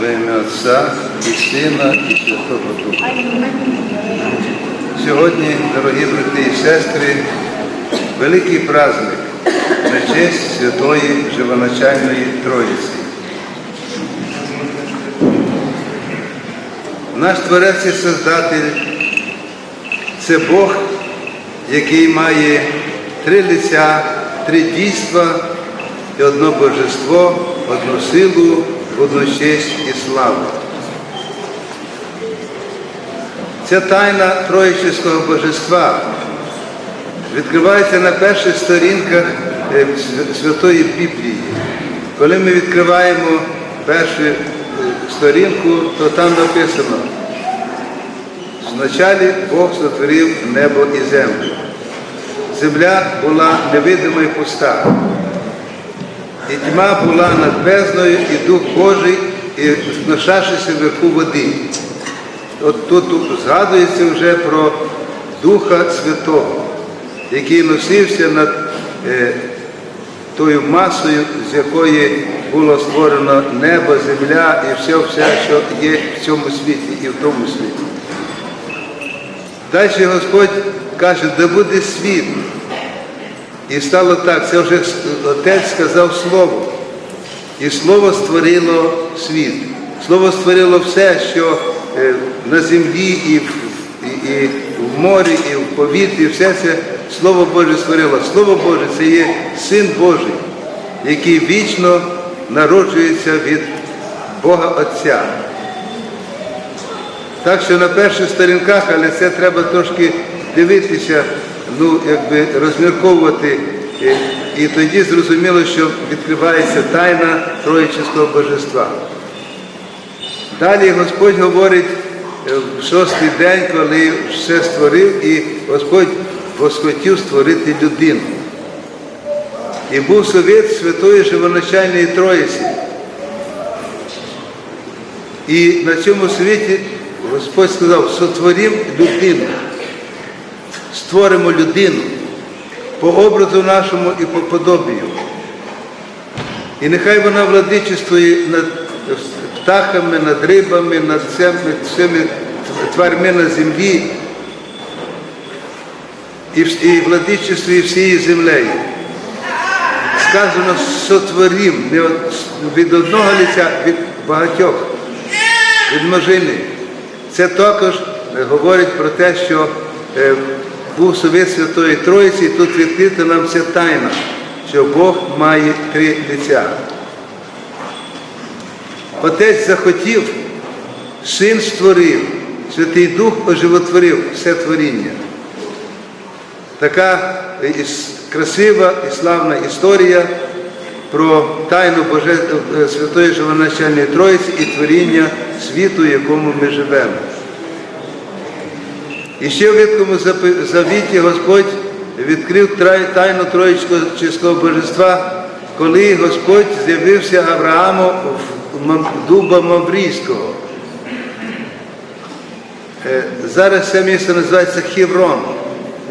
Во ім'я Отця і Сина і Святого Духа. Сьогодні, дорогі брати і сестри, великий праздник на честь Святої Живоначальної Троїці. Наш Творець і Создатель це Бог, який має три лиця, три дійства і одно божество, одну силу, одну честь і славу. Ця тайна Троїчського божества відкривається на перших сторінках е, Святої Біблії. Коли ми відкриваємо першу е, сторінку, то там написано, Вначалі Бог сотворив небо і землю. Земля була невидима і пуста. І тьма була над бездною, і Дух Божий, і зношавшися вверху води. От тут згадується вже про Духа Святого, який носився над е, тою масою, з якої було створено небо, земля і все, все, що є в цьому світі і в тому світі. Далі Господь каже, да буде світ. І стало так, це вже Отець сказав Слово. І Слово створило світ. Слово створило все, що е, на землі, і в, і, і в морі, і в повітрі, все це Слово Боже створило. Слово Боже це є Син Божий, який вічно народжується від Бога Отця. Так що на перших сторінках, але це треба трошки дивитися, ну, якби розмірковувати. І, і тоді зрозуміло, що відкривається тайна Троїчського божества. Далі Господь говорить е, в шостий день, коли все створив, і Господь восхотів створити людину. І був совет Святої Живоначальної Троїці. І на цьому світі Господь сказав, сотворім людину, створимо людину по образу нашому і по подобію. І нехай вона владичествує над птахами, над рибами, над всіми тварми на землі і, владичествує всією землею. Сказано сотворім не від одного лиця, від багатьох від множини. Це також говорить про те, що е, був совет Святої Троїці, і тут відкрита нам ця тайна, що Бог має три лиця. Отець захотів, син створив, Святий Дух оживотворив все творіння. Така красива і славна історія про тайну Боже... е, Святої Живоначальної Троїці і творіння світу, в якому ми живемо. І ще в Ветхому Завіті Господь відкрив тайну Троїчського божества, коли Господь з'явився Аврааму в дуба Маврійського. Е, Зараз це місце називається Хеврон.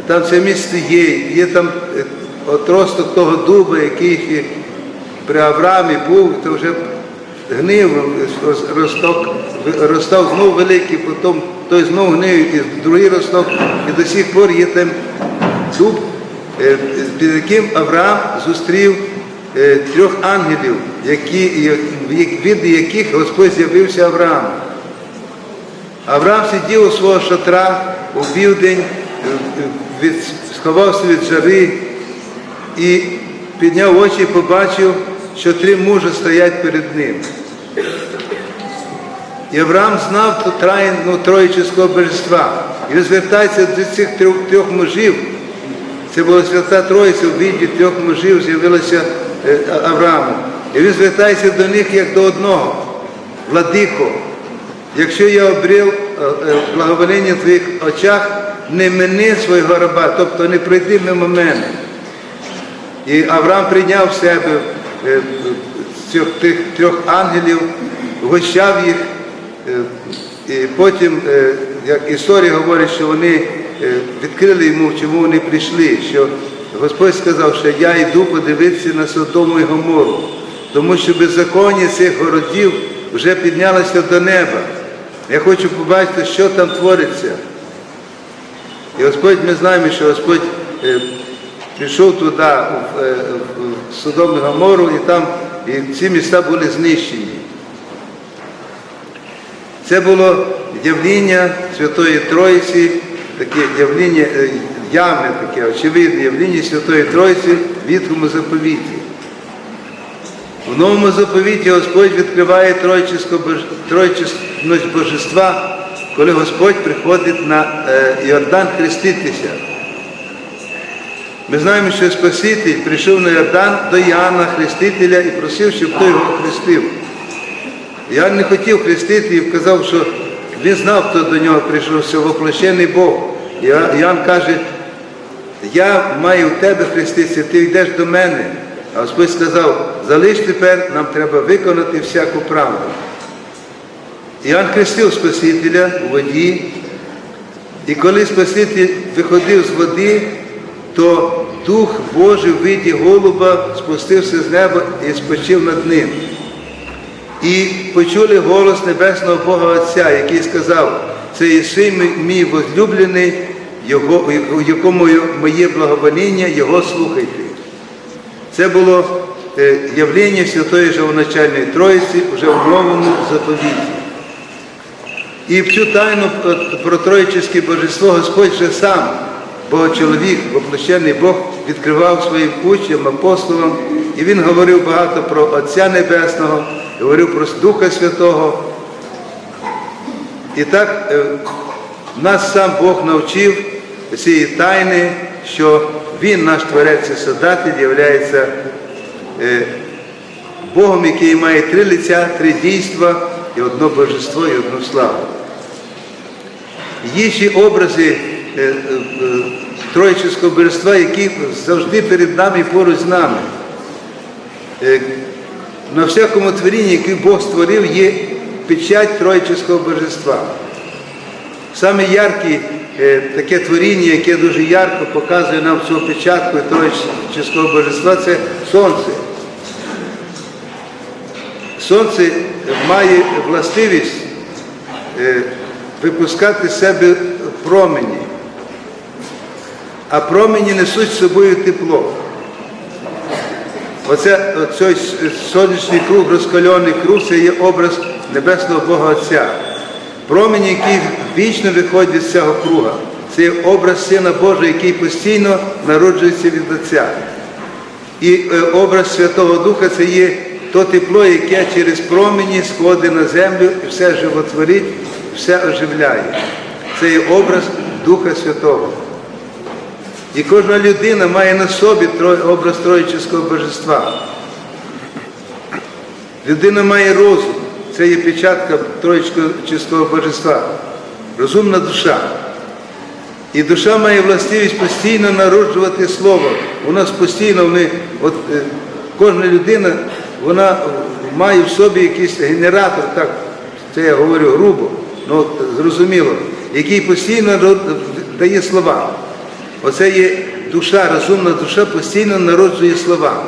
Там це місце є, є там е, отросток того дуба, який при Авраамі був, то вже гнив, росток, ростав знов великий, потім той знов гнив, і другий росток, і до сих пор є там дуб, е, під яким Авраам зустрів е, трьох ангелів, які, як- від яких Господь з'явився Аврааму. Авраам сидів у свого шатра у південь, е, від, сховався від жари і підняв очі і побачив, що три мужа стоять перед ним. І Авраам знав ту тайну троїчського божества. І він звертається до цих трьох, трьох мужів. Це була свята Троїця, в віді трьох мужів з'явилася е, Аврааму. І він звертається до них як до одного. Владико, якщо я обрів е, е, благовоління в твоїх очах, не мини свого раба, тобто не пройди мимо мене. І Авраам прийняв в себе цих тих трьох ангелів, гощав їх. Е, І потім, е, як історія говорить, що вони е, відкрили йому, чому вони прийшли, що Господь сказав, що я йду подивитися на Содому і Гомору, тому що беззаконня цих городів вже піднялася до неба. Я хочу побачити, що там твориться. І Господь, ми знаємо, що Господь пішов туди, в Содом і Гомору, і там і ці міста були знищені. Це було явління Святої Троїці, таке явління, явне таке, очевидне явління Святої Троїці в Віткому заповіті. В новому заповіті Господь відкриває троїчисько божества, коли Господь приходить на е, Йордан хреститися. Ми знаємо, що Спаситель прийшов на Йордан до Іоанна Хрестителя і просив, щоб той його хрестив. Іоанн не хотів хрестити і вказав, що він знав, хто до нього прийшов, що воплощений Бог. Іоанн каже, я маю в тебе хреститися, ти йдеш до мене. А Господь сказав, залиш тепер, нам треба виконати всяку правду. Іоанн хрестив Спасителя у воді, і коли Спаситель виходив з води, то Дух Божий в виді голуба спустився з неба і спочив над ним. І почули голос Небесного Бога Отця, який сказав, це є син мій- возлюблений, його, якому моє благовоління, його слухайте. Це було е, явлення Святої Живоначальної Троїці вже в новому заповіті. І в цю тайну про- троїчське божество Господь вже сам, Богочоловік, воплощений Бог, відкривав своїм учням, апостолам, і він говорив багато про Отця Небесного, говорив про Духа Святого. І так е, нас сам Бог навчив цієї тайни, що Він, наш Творець і Создатель, є Богом, який має три лиця, три дійства і одно божество, і одну славу. Є ще образи е, е, е, Троїчського божества, які завжди перед нами і поруч з нами. На всякому творінні, яке Бог створив, є печать Троїчського божества. Саме ярке е, таке творіння, яке дуже ярко показує нам цю печатку Троїчського божества, це сонце. Сонце має властивість е, випускати з себе промені, а промені несуть з собою тепло. Оце оцей сонячний круг, розкальоний круг, це є образ Небесного Бога Отця. Промені, які вічно виходять з цього круга. Це є образ Сина Божого, який постійно народжується від Отця. І е, образ Святого Духа це є то тепло, яке через промені сходить на землю і все животворить, все оживляє. Це є образ Духа Святого. І кожна людина має на собі образ Троїчського божества. Людина має розум. Це є печатка Троїчського божества. Розумна душа. І душа має властивість постійно народжувати слово. У нас постійно ми, от е, кожна людина, вона має в собі якийсь генератор, так, це я говорю грубо, ну зрозуміло, який постійно дає слова. Оце є душа, розумна душа постійно народжує слова.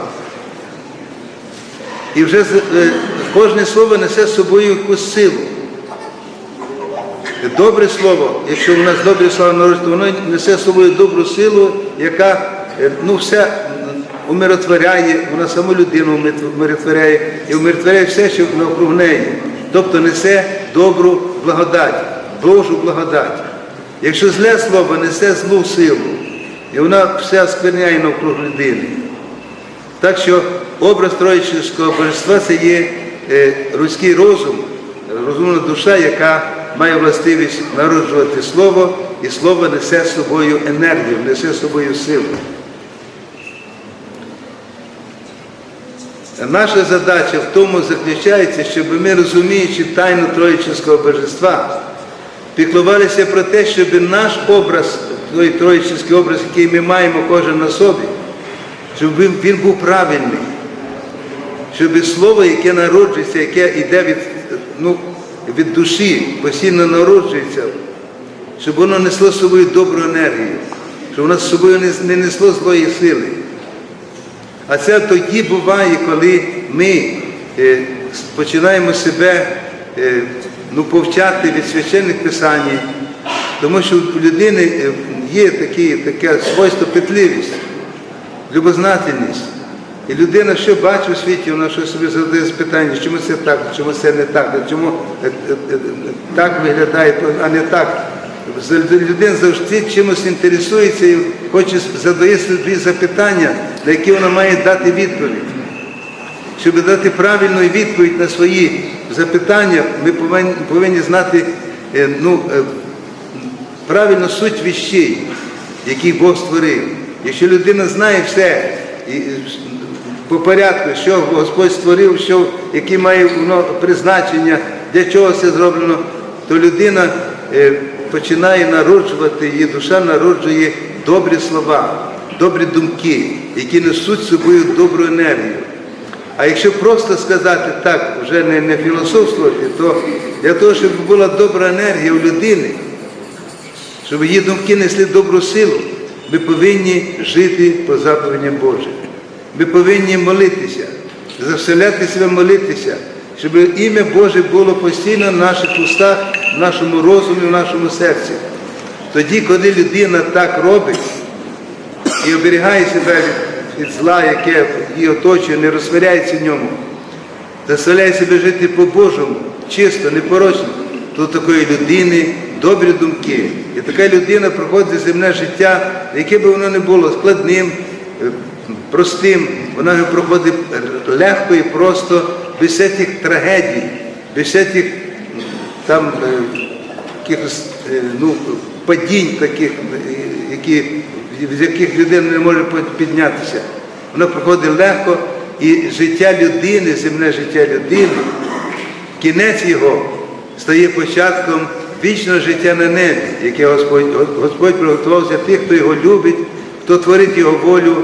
І вже е, кожне слово несе з собою якусь силу. Добре слово, якщо в нас добре слово народжується, то воно несе з собою добру силу, яка е, ну, все умиротворяє, вона саму людину умиротворяє і умиротворяє все, що навкруг неї. Тобто несе добру благодать, Божу благодать. Якщо зле слово несе злу силу, і вона все оскверняє навкруг людини. Так що образ Троїчського божества це є е, руський розум, розумна душа, яка має властивість народжувати слово, і слово несе з собою енергію, несе з собою силу. Наша задача в тому заключається, щоб ми, розуміючи тайну Троїчського божества, піклувалися про те, щоб наш образ, той троїчний образ, який ми маємо кожен на собі, щоб він, був правильний, щоб слово, яке народжується, яке йде від, ну, від душі, постійно народжується, щоб воно несло з собою добру енергію, щоб воно з собою не, не несло злої сили. А це тоді буває, коли ми е, починаємо себе е, ну, повчати від священних писань, тому що у людини е, є такі, таке свойство петливість, любознательність. І людина, що бачить у світі, вона що собі задає питання, чому це так, чому це не так, чому е, е, е, так виглядає, а не так. Людина завжди чимось інтересується і хоче задає собі запитання, на які вона має дати відповідь. Щоб дати правильну відповідь на свої запитання, ми повинні, знати ну, правильну суть віщей, які Бог створив. Якщо людина знає все і, е, по порядку, що Господь створив, що, яке має воно призначення, для чого це зроблено, то людина е, починає народжувати, її душа народжує добрі слова, добрі думки, які несуть з собою добру енергію. А якщо просто сказати так, вже не, не філософствувати, то для того, щоб була добра енергія у людини, щоб її думки несли добру силу, ми повинні жити по заповідям Божим. Ми повинні молитися, заселяти себе молитися, щоб ім'я Боже було постійно в наших устах, в нашому розумі, в нашому серці. Тоді, коли людина так робить, і оберігає себе від, зла, яке її оточує, не розсваряється в ньому, заставляє себе жити по-божому, чисто, непорочно, то такої людини добрі думки. І така людина проходить земне життя, яке би воно не було складним, е, простим, вона проходить легко і просто, без всяких трагедій, без всяких там е, якихось е, ну, падінь таких, які, з яких людина не може піднятися. Воно проходить легко, і життя людини, земне життя людини, кінець його стає початком вічного життя на небі, яке Господь, Господь приготував для тих, хто його любить, хто творить його волю,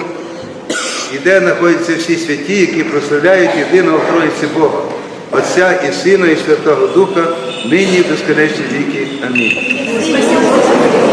і де знаходяться всі святі, які прославляють єдиного Троїці Бога, Отця і Сина, і Святого Духа, нині і безконечні віки. Амінь.